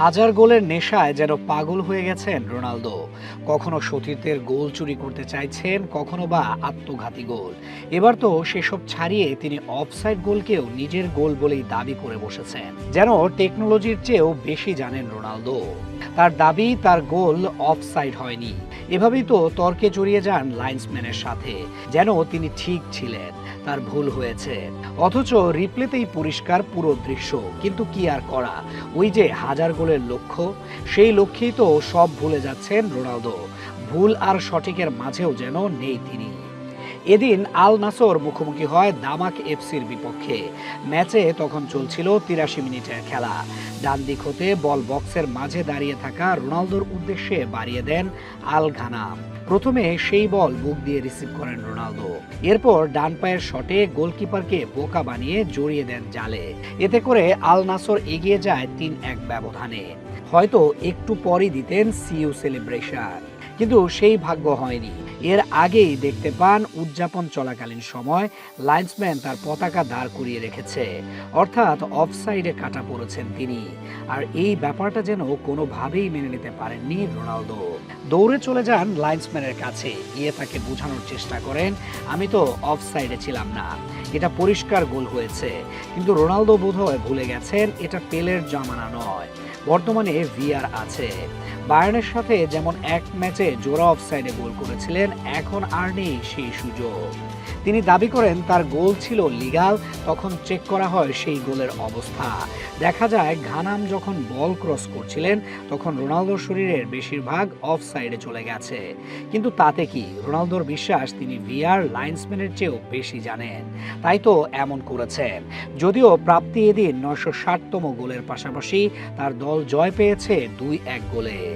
হাজার গোলের নেশায় যেন পাগল হয়ে গেছেন রোনালদো। কখনো সতীর্থের গোল চুরি করতে চাইছেন, কখনো বা আত্মঘাতী গোল। এবার তো সেসব ছাড়িয়ে তিনি অফসাইড গোলকেও নিজের গোল বলেই দাবি করে বসেছেন, যেন টেকনোলজির চেয়েও বেশি জানেন রোনালদো। তার দাবি, তার গোল অফসাইড হয়নি। এভাবেই তো তর্কে জড়িয়ে যান লাইন্সম্যানের সাথে, যেন তিনি ঠিক ছিলেন, তার ভুল হয়েছে। অথচ রিপ্লেতেই পরিষ্কার পুরো দৃশ্য, কিন্তু কি আর করা? ওই যে হাজার গোলের লক্ষ্য, সেই লক্ষ্যেই তো সব ভুলে যাচ্ছেন রোনালদো। ভুল আর সঠিকের মাঝেও যেন নেই তিনি। এদিন আল নাসর মুখোমুখি হয় দামাক এফসির বিপক্ষে। ম্যাচে তখন চলছিল তিরাশি মিনিটের খেলা। ডান দিক হতে বল বক্সের মাঝে দাঁড়িয়ে থাকা রোনালদোর উদ্দেশ্যে বাড়িয়ে দেন আল ঘানাম প্রথমে সেই বল বুক দিয়ে রিসিভ করেন রোনালদো। এরপর ডান পায়ের শটে গোলকিপারকে বোকা বানিয়ে জড়িয়ে দেন জালে। এতে করে আল নাসর এগিয়ে যায় তিন এক ব্যবধানে। হয়তো একটু পরই দিতেন সিইউ সেলিব্রেশন। কিন্তু সেই ভাগ্য হয়নি। এর আগেই দেখতে পান উদযাপন চলাকালীন সময় লাইন্সম্যান তার পতাকা দাঁড় করিয়ে রেখেছে। অর্থাৎ অফসাইডে কাটা পড়েছেন তিনি। আর এই ব্যাপারটা যেন কোনোভাবেই মেনে নিতে পারেননি রোনালদো। দৌড়ে চলে যান লাইন্সম্যানের কাছে। গিয়ে তাকে বোঝানোর চেষ্টা করেন, আমি তো অফসাইডে ছিলাম না। এটা পরিষ্কার গোল হয়েছে। কিন্তু রোনালদো বোধহয় ভুলে গেছেন, এটা পেলের জামানা নয়। বর্তমানে ভিআর আছে। বায়ার্নের সাথে যেমন এক ম্যাচে জোড়া অফসাইডে গোল করেছিলেন, এখন আর নেই সেই সুযোগ। তিনি দাবি করেন, তার গোল ছিল লিগাল, তখন চেক করা হয় সেই গোলের অবস্থা। দেখা যায়, ঘানাম যখন বল ক্রস করছিলেন, তখন রোনালদোর শরীরের বেশিরভাগ অফ সাইডে চলে গেছে। কিন্তু তাতে কি? রোনালদোর বিশ্বাস, তিনি ভিআর লাইন্সম্যানের চেয়েও বেশি জানেন। তাই তো এমন করেছেন। যদিও প্রাপ্তি এদিন নয়শো ষাটতম গোলের পাশাপাশি তার দল জয় পেয়েছে দুই এক গোলে।